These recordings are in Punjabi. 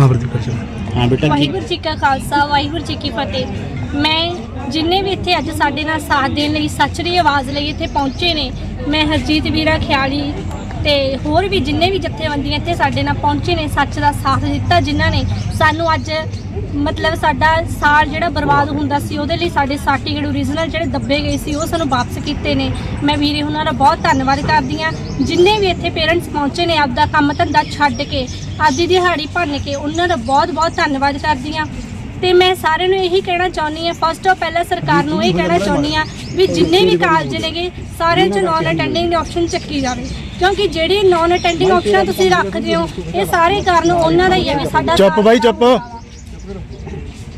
ਆਵਰਤੀ ਕਰ ਹਾਂ ਬੇਟਾ ਕੀ ਵਾਹਿਗੁਰੂ ਜੀ ਕਾ ਖਾਲਸਾ ਵਾਹਿਗੁਰੂ ਜੀ ਕੀ ਫਤਿਹ। ਮੈਂ ਜਿੰਨੇ ਵੀ ਇੱਥੇ ਅੱਜ ਸਾਡੇ ਨਾਲ ਸਾਥ ਦੇਣ ਲਈ ਸੱਚ ਦੀ ਆਵਾਜ਼ ਲਈ ਇੱਥੇ ਪਹੁੰਚੇ ਨੇ ਮੈਂ ਹਰਜੀਤ ਵੀਰਾ ਖਿਆਲੀ ਤੇ ਹੋਰ ਵੀ ਜਿੰਨੇ ਵੀ ਜਥੇਬੰਦੀਆਂ ਇੱਥੇ ਸਾਡੇ ਨਾਲ ਪਹੁੰਚੇ ਨੇ ਸੱਚ ਦਾ ਸਾਥ ਦਿੱਤਾ ਜਿਨ੍ਹਾਂ ਨੇ। ਸਾਨੂੰ ਅੱਜ ਮਤਲਬ ਸਾਡਾ ਸਾਲ ਜਿਹੜਾ ਬਰਬਾਦ ਹੁੰਦਾ ਸੀ ਉਹਦੇ ਲਈ ਸਾਡੇ ਸਰਟੀਫਿਕੇਟ ਓਰੀਜਨਲ ਜਿਹੜੇ ਦੱਬੇ ਗਏ ਸੀ ਉਹ ਸਾਨੂੰ ਵਾਪਸ ਕੀਤੇ ਨੇ। ਮੈਂ ਵੀਰੇ ਉਹਨਾਂ ਦਾ ਬਹੁਤ ਧੰਨਵਾਦ ਕਰਦੀ ਆ ਜਿੰਨੇ ਵੀ ਇੱਥੇ ਪੇਰੈਂਟਸ ਪਹੁੰਚੇ ਨੇ ਆਪਦਾ ਕੰਮ ਧੰਦਾ ਛੱਡ ਕੇ ਆਪਦੀ ਦਿਹਾੜੀ ਭੰਨ ਕੇ ਉਹਨਾਂ ਦਾ ਬਹੁਤ ਬਹੁਤ ਧੰਨਵਾਦ ਕਰਦੀ ਆ ਤੇ ਮੈਂ ਸਾਰਿਆਂ ਨੂੰ ਇਹੀ ਕਹਿਣਾ ਚਾਹੁੰਦੀ ਆ ਫਸਟ ਆਫ ਪਹਿਲਾਂ ਸਰਕਾਰ ਨੂੰ ਇਹ ਕਹਿਣਾ ਚਾਹੁੰਦੀ ਆ ਵੀ ਜਿੰਨੇ ਵੀ ਕਾਲਜ ਨੇਗੇ ਸਾਰਿਆਂ 'ਚ ਨਾਨ ਅਟੈਂਡਿੰਗ ਦੀ ਆਪਸ਼ਨ ਚੱਕੀ ਜਾਵੇ। ਕਿਉਂਕਿ ਜਿਹੜੀ ਨਾਨ ਅਟੈਂਡਿੰਗ ਆਪਸ਼ਨ ਤੁਸੀਂ ਰੱਖਦੇ ਹੋ ਇਹ ਸਾਰੇ ਕਾਰਨ ਉਹਨਾਂ ਦਾ ਹੀ ਹੈ ਵੀ ਸਾਡਾ ਚੁੱਪ ਬਾਈ ਚੁੱਪ।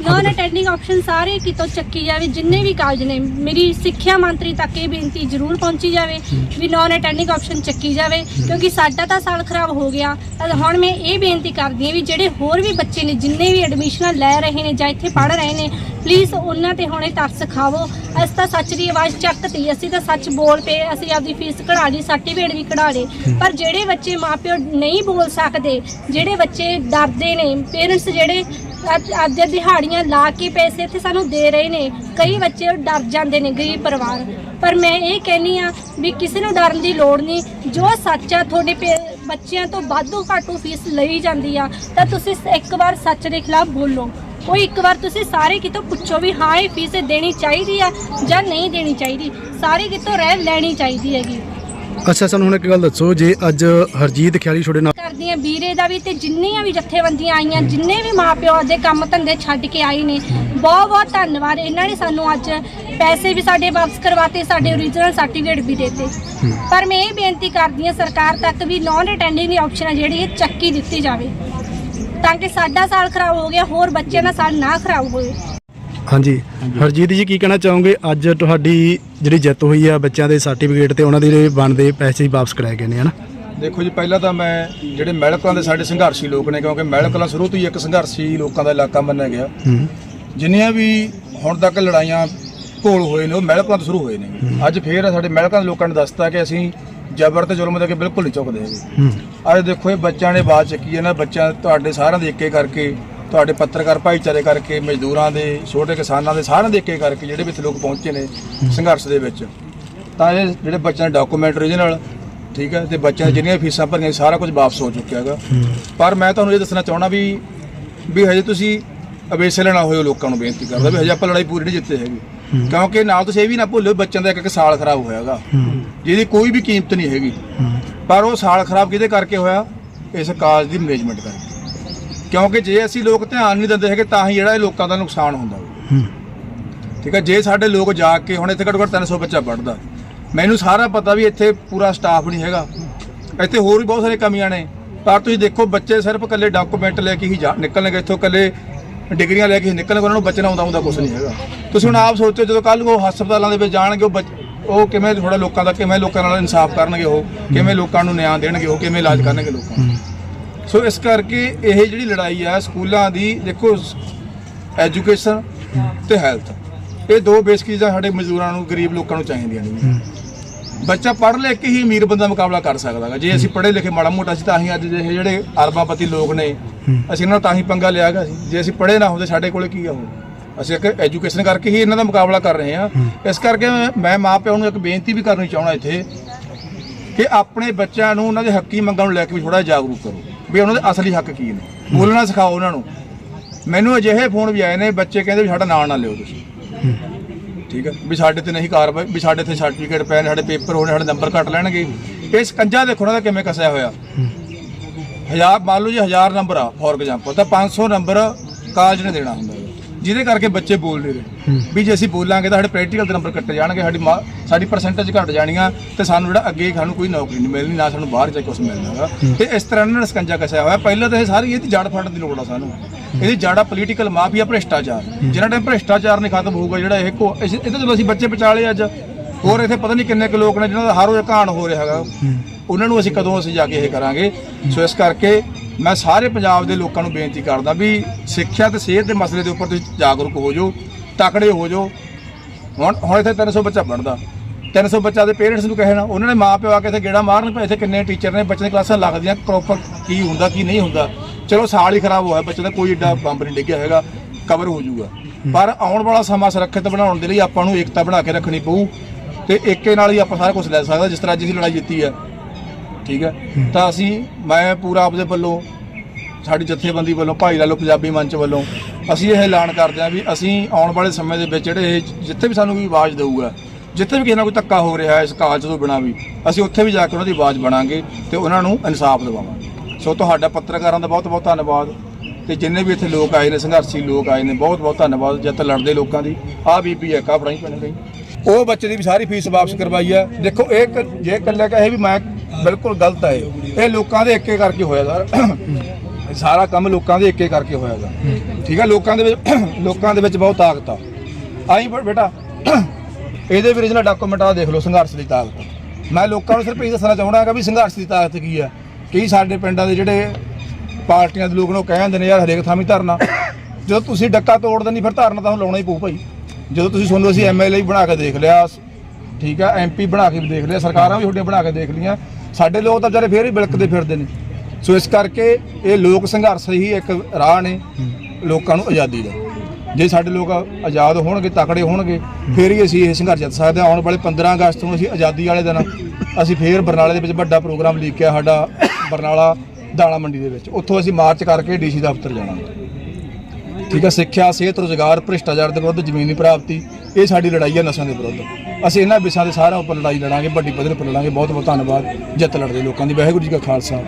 ਨਾਨ ਅਟੈਂਡਿੰਗ ਆਪਸ਼ਨ ਸਾਰੇ ਕਿਤੋਂ ਚੱਕੀ ਜਾਵੇ, ਜਿੰਨੇ ਵੀ ਕਾਲਜ ਨੇ, ਮੇਰੀ ਸਿੱਖਿਆ ਮੰਤਰੀ ਤੱਕ ਇਹ ਬੇਨਤੀ ਜ਼ਰੂਰ ਪਹੁੰਚੀ ਜਾਵੇ ਵੀ ਨਾਨ ਅਟੈਂਡਿੰਗ ਆਪਸ਼ਨ ਚੱਕੀ ਜਾਵੇ, ਕਿਉਂਕਿ ਸਾਡਾ ਤਾਂ ਸਾਲ ਖਰਾਬ ਹੋ ਗਿਆ। ਤਾਂ ਹੁਣ ਮੈਂ ਇਹ ਬੇਨਤੀ ਕਰਦੀ ਹਾਂ ਵੀ ਜਿਹੜੇ ਹੋਰ ਵੀ ਬੱਚੇ ਨੇ, ਜਿੰਨੇ ਵੀ ਐਡਮਿਸ਼ਨਾਂ ਲੈ ਰਹੇ ਨੇ ਜਾਂ ਇੱਥੇ ਪੜ੍ਹ ਰਹੇ ਨੇ ਪਲੀਜ਼ ਉਹਨਾਂ ਤੇ ਹੁਣੇ ਤਰਸ ਖਾਵੋ। ਅਸੀਂ ਤਾਂ ਸੱਚ ਦੀ ਆਵਾਜ਼ ਚੱਕਤੀ, ਅਸੀਂ ਤਾਂ ਸੱਚ ਬੋਲ ਪਏ, ਅਸੀਂ ਆਪਦੀ ਫੀਸ ਕਢਾ ਲਈ ਸਰਟੀਫਿਕੇਟ ਵੀ ਕਢਾ ਲਏ। ਪਰ ਜਿਹੜੇ ਬੱਚੇ ਮਾਪਿਓ ਨਹੀਂ ਬੋਲ ਸਕਦੇ, ਜਿਹੜੇ ਬੱਚੇ ਡਰਦੇ ਨੇ ਪੇਰੈਂਟਸ ਜਿਹੜੇ ਅੱਜ ਅੱਜ ਦਿਹਾੜੀ ਦਿਹਾੜੀਆਂ ਲਾ ਕੇ ਪੈਸੇ ਇੱਥੇ ਸਾਨੂੰ ਦੇ ਰਹੇ ਨੇ। ਕਈ ਬੱਚੇ ਡਰ ਜਾਂਦੇ ਨੇ, ਗਰੀਬ ਪਰਿਵਾਰ। ਪਰ ਮੈਂ ਇਹ ਕਹਿੰਨੀ ਆ ਵੀ ਕਿਸੇ ਨੂੰ ਡਰਨ ਦੀ ਲੋੜ ਨਹੀਂ। ਜੋ ਸੱਚ ਆ, ਤੁਹਾਡੇ ਬੱਚਿਆਂ ਤੋਂ ਵਾਧੂ ਘਾਟੂ ਫੀਸ ਲਈ ਜਾਂਦੀ ਆ, ਤਾਂ ਤੁਸੀਂ ਇੱਕ ਵਾਰ ਸੱਚ ਦੇ ਖਿਲਾਫ ਬੋਲੋ। ਕੋਈ ਇੱਕ ਵਾਰ ਤੁਸੀਂ ਸਾਰੇ ਕਿਤੋਂ ਪੁੱਛੋ ਵੀ ਹਾਂ, ਇਹ ਫੀਸ ਦੇਣੀ ਚਾਹੀਦੀ ਆ ਜਾਂ ਨਹੀਂ ਦੇਣੀ ਚਾਹੀਦੀ। ਸਾਰੇ ਕਿਤੋਂ ਰਹਿ ਲੈਣੀ ਚਾਹੀਦੀ ਹੈਗੀ। ਅੱਛਾ, ਸਾਨੂੰ ਹੁਣ ਇੱਕ ਗੱਲ ਦੱਸੋ, ਜੇ ਅੱਜ ਹਰਜੀਤ ਖਿਆਲੀ ਤੁਹਾਡੇ ਨਾਲ ਕਰਦੀਆਂ ਵੀਰੇ ਦਾ ਵੀ ਤੇ ਜਿੰਨੀਆਂ ਵੀ ਜਥੇਬੰਦੀਆਂ ਆਈਆਂ ਜਿੰਨੇ ਵੀ ਮਾਪਿਓ ਦੇ ਕੰਮ ਧੰਦੇ ਛੱਡ ਕੇ ਆਏ ਨੇ ਬਹੁਤ ਬਹੁਤ ਧੰਨਵਾਦ। ਇਹਨਾਂ ਨੇ ਸਾਨੂੰ ਅੱਜ ਪੈਸੇ ਵੀ ਸਾਡੇ ਵਾਪਸ ਕਰਵਾਤੇ ਸਾਡੇ ਓਰੀਜਨਲ ਸਰਟੀਫਿਕੇਟ ਵੀ ਦੇਤੇ। ਪਰ ਮੈਂ ਇਹ ਬੇਨਤੀ ਕਰਦੀ ਹਾਂ ਸਰਕਾਰ ਤੱਕ ਵੀ ਨਾਨ ਅਟੈਂਡਿੰਗ ਦੀ ਆਪਸ਼ਨ ਹੈ ਜਿਹੜੀ ਇਹ ਚੱਕੀ ਦਿੱਤੀ ਜਾਵੇ। ਤਾਂ ਕਿ ਸਾਡਾ ਸਾਲ ਖਰਾਬ ਹੋ ਗਿਆ ਹੋਰ ਬੱਚਿਆਂ ਦਾ ਸਾਲ ਨਾ ਖਰਾਬ ਹੋਵੇ। ਹਾਂਜੀ। ਹਰਜੀਤ ਜੀ ਕੀ ਕਹਿਣਾ ਚਾਹੋਗੇ? ਅੱਜ ਤੁਹਾਡੀ ਜਿਹੜੀ ਜਿੱਤ ਹੋਈ ਆ ਬੱਚਿਆਂ ਦੇ ਸਰਟੀਫਿਕੇਟ ਤੇ ਉਹਨਾਂ ਦੇ ਜਿਹੜੇ ਬਣਦੇ ਪੈਸੇ ਵਾਪਸ ਕਰਾਏ ਗਏ ਨੇ ਹਨਾ? ਦੇਖੋ ਜੀ ਪਹਿਲਾਂ ਤਾਂ ਮੈਂ ਜਿਹੜੇ ਮਹਿਲਕਲਾਂ ਦੇ ਸਾਡੇ ਸੰਘਰਸ਼ੀ ਲੋਕ ਨੇ ਕਿਉਂਕਿ ਮਹਿਲਕਲਾਂ ਸ਼ੁਰੂ ਤੋਂ ਹੀ ਇੱਕ ਸੰਘਰਸ਼ੀ ਲੋਕਾਂ ਦਾ ਇਲਾਕਾ ਮੰਨਿਆ ਗਿਆ। ਜਿੰਨੀਆਂ ਵੀ ਹੁਣ ਤੱਕ ਲੜਾਈਆਂ ਘੋਲ ਹੋਏ ਨੇ ਉਹ ਮਹਿਲਕਲਾਂ ਤੋਂ ਸ਼ੁਰੂ ਹੋਏ ਨੇ। ਅੱਜ ਫੇਰ ਸਾਡੇ ਮਹਿਲਕਲਾਂ ਦੇ ਲੋਕਾਂ ਨੇ ਦੱਸਤਾ ਕਿ ਅਸੀਂ ਜ਼ਬਰ ਤੇ ਜ਼ੁਲਮ ਦੇ ਅੱਗੇ ਬਿਲਕੁਲ ਨਹੀਂ ਝੁਕਦੇ ਹੈਗੇ। ਅੱਜ ਦੇਖੋ ਇਹ ਬੱਚਿਆਂ ਨੇ ਬਾਤ ਚੱਕੀ ਹੈ ਨਾ ਬੱਚਿਆਂ ਤੁਹਾਡੇ ਸਾਰਿਆਂ ਦੇ ਇੱਕੇ ਕਰਕੇ ਤੁਹਾਡੇ ਪੱਤਰਕਾਰ ਭਾਈਚਾਰੇ ਕਰਕੇ ਮਜ਼ਦੂਰਾਂ ਦੇ ਛੋਟੇ ਕਿਸਾਨਾਂ ਦੇ ਸਾਰਿਆਂ ਦੇ ਇੱਕੇ ਕਰਕੇ ਜਿਹੜੇ ਵੀ ਇੱਥੇ ਲੋਕ ਪਹੁੰਚੇ ਨੇ ਸੰਘਰਸ਼ ਦੇ ਵਿੱਚ। ਤਾਂ ਇਹ ਜਿਹੜੇ ਬੱਚਿਆਂ ਦੇ ਡਾਕੂਮੈਂਟ ਓਰੀਜਨਲ ਠੀਕ ਹੈ? ਤੇ ਬੱਚਿਆਂ ਜਿਹੜੀਆਂ ਫੀਸਾਂ ਭਰੀਆਂ ਸਾਰਾ ਕੁਝ ਵਾਪਸ ਹੋ ਚੁੱਕਿਆ ਹੈਗਾ। ਪਰ ਮੈਂ ਤੁਹਾਨੂੰ ਇਹ ਦੱਸਣਾ ਚਾਹਣਾ ਵੀ ਵੀ ਹਜੇ ਤੁਸੀਂ ਅਵੇਸਲੇ ਲੈਣਾ ਹੋਇਓ ਲੋਕਾਂ ਨੂੰ ਬੇਨਤੀ ਕਰਦਾ ਵੀ ਹਜੇ ਆਪਾਂ ਲੜਾਈ ਪੂਰੀ ਨਹੀਂ ਜਿੱਤੇ ਹੈਗੀ। ਕਿਉਂਕਿ ਨਾਲ ਤੁਸੀਂ ਇਹ ਵੀ ਨਾ ਭੁੱਲਿਓ, ਬੱਚਿਆਂ ਦਾ ਇੱਕ ਇੱਕ ਸਾਲ ਖਰਾਬ ਹੋਇਆਗਾ ਹੂੰ ਜਿਹਦੀ ਕੋਈ ਵੀ ਕੀਮਤ ਨਹੀਂ ਹੈਗੀ। ਪਰ ਉਹ ਸਾਲ ਖਰਾਬ ਕਿਹਦੇ ਕਰਕੇ ਹੋਇਆ? ਇਸ ਕਾਜ ਦੀ ਮੈਨੇਜਮੈਂਟ ਕਰਕੇ। ਕਿਉਂਕਿ ਜੇ ਅਸੀਂ ਲੋਕ ਧਿਆਨ ਨਹੀਂ ਦਿੰਦੇ ਹੈਗੇ, ਤਾਂ ਹੀ ਜਿਹੜਾ ਇਹ ਲੋਕਾਂ ਦਾ ਨੁਕਸਾਨ ਹੁੰਦਾ। ਵਾ। ਠੀਕ ਹੈ? ਜੇ ਸਾਡੇ ਲੋਕ ਜਾ ਕੇ ਹੁਣ ਇੱਥੇ ਘੱਟੋ ਘੱਟ 300 ਬੱਚਾ ਪੜਦਾ ਮੈਨੂੰ ਸਾਰਾ ਪਤਾ ਵੀ ਇੱਥੇ ਪੂਰਾ ਸਟਾਫ ਨਹੀਂ ਹੈਗਾ। ਇੱਥੇ ਹੋਰ ਵੀ ਬਹੁਤ ਸਾਰੀਆਂ ਕਮੀਆਂ ਨੇ। ਪਰ ਤੁਸੀਂ ਦੇਖੋ, ਬੱਚੇ ਸਿਰਫ ਇਕੱਲੇ ਡਾਕੂਮੈਂਟ ਲੈ ਕੇ ਹੀ ਜਾ ਨਿਕਲਣਗੇ। ਇੱਥੋਂ ਇਕੱਲੇ ਡਿਗਰੀਆਂ ਲੈ ਕੇ ਹੀ ਨਿਕਲਣਗੇ। ਉਹਨਾਂ ਨੂੰ ਬਚਣਾ ਆਉਂਦਾ ਆਉਂਦਾ ਕੁਝ ਨਹੀਂ ਹੈਗਾ। ਤੁਸੀਂ ਹੁਣ ਆਪ ਸੋਚੋ, ਜਦੋਂ ਕੱਲ ਉਹ ਹਸਪਤਾਲਾਂ ਦੇ ਵਿੱਚ ਜਾਣਗੇ, ਉਹ ਬੱਚ- ਉਹ ਕਿਵੇਂ ਥੋੜਾ ਲੋਕਾਂ ਦਾ ਕਿਵੇਂ ਲੋਕਾਂ ਨਾਲ ਇਨਸਾਫ ਕਰਨਗੇ ਉਹ? ਕਿਵੇਂ ਲੋਕਾਂ ਨੂੰ ਨਿਆਂ ਦੇਣਗੇ ਉਹ? ਕਿਵੇਂ ਇਲਾਜ ਕਰਨਗੇ ਲੋਕਾਂ ਦਾ? ਸੋ ਇਸ ਕਰਕੇ ਇਹ ਜਿਹੜੀ ਲੜਾਈ ਆ, ਸਕੂਲਾਂ ਦੀ, ਦੇਖੋ ਐਜੂਕੇਸ਼ਨ ਤੇ ਹੈਲਥ ਇਹ ਦੋ ਬੇਸਿਕ ਚੀਜ਼ਾਂ ਸਾਡੇ ਮਜ਼ਦੂਰਾਂ ਨੂੰ, ਗਰੀਬ ਲੋਕਾਂ ਨੂੰ ਚਾਹੀਦੀਆਂ ਨੇ। ਬੱਚਾ ਪੜ੍ਹ ਲੈ ਕੇ ਹੀ ਅਮੀਰ ਬੰਦਾ ਮੁਕਾਬਲਾ ਕਰ ਸਕਦਾ ਗਾ ਜੇ ਅਸੀਂ ਪੜ੍ਹੇ ਲਿਖੇ ਮਾੜਾ ਮੋਟਾ ਸੀ ਤਾਂ ਅਸੀਂ ਅੱਜ ਜਿਹੇ ਜਿਹੜੇ ਅਰਬਾਪਤੀ ਲੋਕ ਨੇ ਅਸੀਂ ਇਹਨਾਂ ਨਾਲ ਤਾਂ ਹੀ ਪੰਗਾ ਲਿਆਗਾ ਸੀ। ਜੇ ਅਸੀਂ ਪੜ੍ਹੇ ਨਾ ਹੁੰਦੇ ਸਾਡੇ ਕੋਲੇ ਕੀ ਆ ਹੁਣ? ਅਸੀਂ ਇੱਕ ਐਜੂਕੇਸ਼ਨ ਕਰਕੇ ਹੀ ਇਹਨਾਂ ਦਾ ਮੁਕਾਬਲਾ ਕਰ ਰਹੇ ਹਾਂ। ਇਸ ਕਰਕੇ ਮੈਂ- ਮੈਂ ਮਾਪਿਆਂ ਨੂੰ ਇੱਕ ਬੇਨਤੀ ਵੀ ਕਰਨੀ ਚਾਹਣਾ ਇੱਥੇ ਕਿ ਆਪਣੇ ਬੱਚਿਆਂ ਨੂੰ ਉਹਨਾਂ ਦੇ ਹੱਕੀ ਮੰਗਾਂ ਨੂੰ ਲੈ ਕੇ ਵੀ ਥੋੜਾ ਜਾਗਰੂਕ ਕਰੋ ਵੀ ਉਹਨਾਂ ਦੇ ਅਸਲੀ ਹੱਕ ਕੀ ਨੇ। ਬੋਲਣਾ ਸਿਖਾਓ ਉਹਨਾਂ ਨੂੰ। ਮੈਨੂੰ ਅਜਿਹੇ ਫੋਨ ਵੀ ਆਏ ਨੇ ਬੱਚੇ ਕਹਿੰਦੇ ਵੀ ਸਾਡਾ ਨਾਂ ਨਾ ਲਿਓ ਤੁਸੀਂ। ਠੀਕ ਹੈ ਵੀ ਸਾਡੇ ਤੇ ਨਹੀਂ ਕਾਰਵਾਈ, ਵੀ ਸਾਡੇ ਤੇ ਸਰਟੀਫਿਕੇਟ ਪੈਣ ਸਾਡੇ ਪੇਪਰ ਹੋਣੇ, ਸਾਡੇ ਨੰਬਰ ਕੱਟ ਲੈਣਗੇ। ਇਹ ਸਕੰਜਾ ਦੇਖੋ ਨਾ ਕਿਵੇਂ ਕਸਿਆ ਹੋਇਆ। ਹਜ਼ਾਰ, ਮੰਨ ਲਓ ਜੀ ਹਜ਼ਾਰ ਨੰਬਰ ਆ ਫੋਰ ਐਗਜ਼ਾਮਪਲ ਤਾਂ 500 ਨੰਬਰ ਕਾਲਜ ਨੇ ਦੇਣਾ ਹੁੰਦਾ। ਜਿਹਦੇ ਕਰਕੇ ਬੱਚੇ ਬੋਲ ਨਹੀਂ ਰਹੇ। ਵੀ ਜੇ ਅਸੀਂ ਬੋਲਾਂਗੇ ਤਾਂ ਸਾਡੇ ਪ੍ਰੈਕਟੀਕਲ ਦੇ ਨੰਬਰ ਕੱਟੇ ਜਾਣਗੇ ਸਾਡੀ ਸਾਡੀ ਪਰਸੈਂਟੇਜ ਘਟ ਜਾਣੀਆਂ ਤੇ ਸਾਨੂੰ ਜਿਹੜਾ ਅੱਗੇ ਸਾਨੂੰ ਕੋਈ ਨੌਕਰੀ ਨਹੀਂ ਮਿਲਣੀ ਨਾ ਸਾਨੂੰ ਬਾਹਰ ਜਾ ਕੇ ਕੁਝ ਮਿਲਣਾਗਾ ਤੇ ਇਸ ਤਰ੍ਹਾਂ ਇਹਨਾਂ ਨੇ ਸਕੰਜਾ ਕਸਿਆ ਹੋਇਆ। ਪਹਿਲਾਂ ਤਾਂ ਇਹ ਸਾਰੀ ਇਹਦੀ ਜੜ ਫੜਨ ਦੀ ਲੋੜ ਆ ਸਾਨੂੰ। ਇਹਦੀ ਜੜਾ ਪੋਲੀਟੀਕਲ ਮਾਫੀਆ ਭ੍ਰਿਸ਼ਟਾਚਾਰ। ਜਿੰਨਾ ਟਾਈਮ ਭ੍ਰਿਸ਼ਟਾਚਾਰ ਨਹੀਂ ਖਤਮ ਹੋਊਗਾ ਜਿਹੜਾ ਇਹ ਕੋ ਇਹ ਤਾਂ ਚਲੋ ਅਸੀਂ ਬੱਚੇ ਬਚਾਲੇ ਅੱਜ ਹੋਰ ਇੱਥੇ ਪਤਾ ਨਹੀਂ ਕਿੰਨੇ ਕੁ ਲੋਕ ਨੇ ਜਿਨ੍ਹਾਂ ਦਾ ਹਰ ਰੋਜ਼ ਘਾਣ ਹੋ ਰਿਹਾ ਹੈਗਾ। ਉਹਨਾਂ ਨੂੰ ਅਸੀਂ ਕਦੋਂ ਅਸੀਂ ਜਾ ਕੇ ਇਹ ਕਰਾਂਗੇ। ਸੋ ਇਸ ਕਰਕੇ ਮੈਂ ਸਾਰੇ ਪੰਜਾਬ ਦੇ ਲੋਕਾਂ ਨੂੰ ਬੇਨਤੀ ਕਰਦਾ ਵੀ ਸਿੱਖਿਆ ਤੇ ਸਿਹਤ ਦੇ ਮਸਲੇ ਦੇ ਉੱਪਰ ਤੁਸੀਂ ਜਾਗਰੂਕ ਹੋ ਜਾਓ ਤਕੜੇ ਹੋ ਜਾਓ। ਹੁਣ ਹੁਣ ਇੱਥੇ 300 ਬੱਚਾ ਪੜਦਾ 300 ਬੱਚਾ ਦੇ ਪੇਰੈਂਟਸ ਨੂੰ ਕਹਿਣਾ ਉਹਨਾਂ ਨੇ ਮਾਂ ਪਿਓ ਆ ਕੇ ਇੱਥੇ ਗੇੜਾ ਮਾਰਨ ਪਏ ਇੱਥੇ ਕਿੰਨੇ ਟੀਚਰ ਨੇ ਬੱਚਿਆਂ ਦੀਆਂ ਕਲਾਸਾਂ ਲੱਗਦੀਆਂ ਪ੍ਰੋਪਰ ਕੀ ਹੁੰਦਾ ਕੀ ਨਹੀਂ ਹੁੰਦਾ। ਚਲੋ ਸਾਲ ਹੀ ਖਰਾਬ ਹੋਇਆ ਬੱਚੇ ਦਾ ਕੋਈ ਏਡਾ ਬੰਬ ਨਹੀਂ ਡਿੱਗਿਆ ਹੈਗਾ ਕਵਰ ਹੋ ਜਾਊਗਾ। ਪਰ ਆਉਣ ਵਾਲਾ ਸਮਾਂ ਸੁਰੱਖਿਅਤ ਬਣਾਉਣ ਦੇ ਲਈ ਆਪਾਂ ਨੂੰ ਏਕਤਾ ਬਣਾ ਕੇ ਰੱਖਣੀ ਪਊ ਤੇ ਏਕੇ ਨਾਲ ਹੀ ਆਪਾਂ ਸਾਰਾ ਕੁਝ ਲੈ ਸਕਦਾ ਜਿਸ ਤਰ੍ਹਾਂ ਅੱਜ ਅਸੀਂ ਲੜਾਈ ਜਿੱਤੀ ਹੈ। ਠੀਕ ਹੈ? ਤਾਂ ਅਸੀਂ, ਮੈਂ ਪੂਰਾ ਆਪਦੇ ਵੱਲੋਂ, ਸਾਡੀ ਜਥੇਬੰਦੀ ਵੱਲੋਂ, ਭਾਈ ਲਾਲੋ ਪੰਜਾਬੀ ਮੰਚ ਵੱਲੋਂ, ਅਸੀਂ ਇਹ ਐਲਾਨ ਕਰਦੇ ਹਾਂ ਵੀ ਅਸੀਂ ਆਉਣ ਵਾਲੇ ਸਮੇਂ ਦੇ ਵਿੱਚ ਜਿਹੜੇ ਇਹ ਜਿੱਥੇ ਵੀ ਸਾਨੂੰ ਕੋਈ ਆਵਾਜ਼ ਦੇਊਗਾ, ਜਿੱਥੇ ਵੀ ਕਿਸੇ ਨਾਲ ਕੋਈ ਧੱਕਾ ਹੋ ਰਿਹਾ ਹੈ ਇਸ ਕਾਲਜ ਤੋਂ ਬਿਨਾਂ ਵੀ, ਅਸੀਂ ਉੱਥੇ ਵੀ ਜਾ ਕੇ ਉਹਨਾਂ ਦੀ ਆਵਾਜ਼ ਬਣਾਂਗੇ ਤੇ ਉਹਨਾਂ ਨੂੰ ਇਨਸਾਫ ਦਿਵਾਵਾਂਗੇ। ਸੋ ਤੁਹਾਡਾ ਪੱਤਰਕਾਰਾਂ ਦਾ ਬਹੁਤ ਬਹੁਤ ਧੰਨਵਾਦ ਤੇ ਜਿੰਨੇ ਵੀ ਇੱਥੇ ਲੋਕ ਆਏ ਨੇ, ਸੰਘਰਸ਼ੀ ਲੋਕ ਆਏ ਨੇ ਬਹੁਤ ਬਹੁਤ ਧੰਨਵਾਦ ਜਿੱਤ ਲੜਦੇ ਲੋਕਾਂ ਦੀ। ਆ ਬੀਬੀ ਹੈ ਕਾ ਫੜਾਈ ਪੈਣੇ ਗਈ। ਉਹ ਬੱਚੇ ਦੀ ਵੀ ਸਾਰੀ ਫੀਸ ਵਾਪਸ ਕਰਵਾਈ ਹੈ। ਦੇਖੋ, ਇਹ ਕ- ਜੇ ਇਕੱਲੇ ਕਹੇ ਵੀ ਮੈਂ ਬਿਲਕੁਲ ਗਲਤ ਹੈ ਇਹ। ਲੋਕਾਂ ਦੇ ਇੱਕੇ ਕਰਕੇ ਹੋਇਆ ਸਰ। ਸਾਰਾ ਕੰਮ ਲੋਕਾਂ ਦੇ ਇੱਕੇ ਕਰਕੇ ਹੋਇਆ ਗਾ ਠੀਕ ਹੈ, ਲੋਕਾਂ ਦੇ ਵਿੱਚ ਲੋਕਾਂ ਦੇ ਵਿੱਚ ਬਹੁਤ ਤਾਕਤ ਆ। ਆਈ ਬ- ਬੇਟਾ। ਇਹਦੇ ਵੀ original ਡਾਕੂਮੈਂਟ ਆ, ਦੇਖ ਲਓ, ਸੰਘਰਸ਼ ਦੀ ਤਾਕਤ ਮੈਂ ਲੋਕਾਂ ਨੂੰ ਸਿਰਫ ਇਹ ਦੱਸਣਾ ਚਾਹੁੰਦਾ ਕਿ ਵੀ ਸੰਘਰਸ਼ ਦੀ ਤਾਕਤ ਕੀ ਹੈ ਕਈ ਸਾਡੇ ਪਿੰਡਾਂ ਦੇ ਜਿਹੜੇ ਪਾਰਟੀਆਂ ਦੇ ਲੋਕ ਨੂੰ, ਉਹ ਕਹਿ ਨੇ, ਯਾਰ, ਹਰੇਕ ਥਾਂ ਵੀ ਧਰਨਾ। ਜਦੋਂ ਤੁਸੀਂ ਡੱਕਾ ਤੋੜ ਦਿੰਦੀ, ਫਿਰ ਧਰਨਾ ਤਾਂ ਲਾਉਣਾ ਹੀ ਪਊ ਭਾਈ। ਜਦੋਂ ਤੁਸੀਂ ਤੁਹਾਨੂੰ ਅਸੀਂ ਐਮਐਲਏ ਬਣਾ ਕੇ ਦੇਖ ਲਿਆ, ਠੀਕ ਹੈ ਐਮਪੀ ਬਣਾ ਕੇ ਵੀ ਦੇਖ ਲਿਆ, ਸਰਕਾਰਾਂ ਵੀ ਤੁਹਾਡੀਆਂ ਬਣਾ ਕੇ ਦੇਖ ਲਈਆਂ। ਸਾਡੇ ਲੋਕ ਤਾਂ ਵਿਚਾਰੇ ਫੇਰ ਹੀ ਬਿਲਕਦੇ ਫਿਰਦੇ ਨੇ। ਸੋ ਇਸ ਕਰਕੇ ਇਹ ਲੋਕ ਸੰਘਰਸ਼ ਹੀ ਇੱਕ ਰਾਹ ਨੇ ਲੋਕਾਂ ਨੂੰ ਆਜ਼ਾਦੀ ਦਾ। ਜੇ ਸਾਡੇ ਲੋਕ ਆਜ਼ਾਦ ਹੋਣਗੇ, ਤਕੜੇ ਹੋਣਗੇ, ਫੇਰ ਹੀ ਅਸੀਂ ਇਹ ਸੰਘਰਸ਼ ਜਿੱਤ ਸਕਦੇ ਹਾਂ। ਆਉਣ ਵਾਲੇ 15 ਅਗਸਤ ਨੂੰ ਅਸੀਂ ਆਜ਼ਾਦੀ ਵਾਲੇ ਦਿਨ ਅਸੀਂ ਫੇਰ ਬਰਨਾਲੇ ਦੇ ਵਿੱਚ ਵੱਡਾ ਪ੍ਰੋਗਰਾਮ ਲਿਖਿਆ ਸਾਡਾ ਬਰਨਾਲਾ ਦਾਣਾ ਮੰਡੀ ਦੇ ਵਿੱਚ। ਉੱਥੋਂ ਅਸੀਂ ਮਾਰਚ ਕਰਕੇ ਡੀਸੀ ਦਫ਼ਤਰ ਜਾਣਾ ਠੀਕ ਹੈ, ਸਿੱਖਿਆ, ਸਿਹਤ, ਰੋਜ਼ਗਾਰ, ਭ੍ਰਿਸ਼ਟਾਚਾਰ ਦੇ ਵਿਰੁੱਧ ਜ਼ਮੀਨੀ ਪ੍ਰਾਪਤੀ, ਇਹ ਸਾਡੀ ਲੜਾਈ ਹੈ ਨਸ਼ਿਆਂ ਦੇ ਵਿਰੁੱਧ। ਅਸੀਂ ਇਹਨਾਂ ਵਿਸ਼ਿਆਂ ਦੇ ਸਾਰਿਆਂ ਉੱਪਰ ਲੜਾਈ ਲੜਾਂਗੇ, ਵੱਡੀ ਪੱਧਰ ਉੱਪਰ ਲੜਾਂਗੇ। ਬਹੁਤ ਬਹੁਤ ਧੰਨਵਾਦ ਜਿੱਤ ਲੜਦੇ ਲੋਕਾਂ ਦੀ। ਵਾਹਿਗੁਰੂ ਜੀ ਕਾ ਖਾਲਸਾ।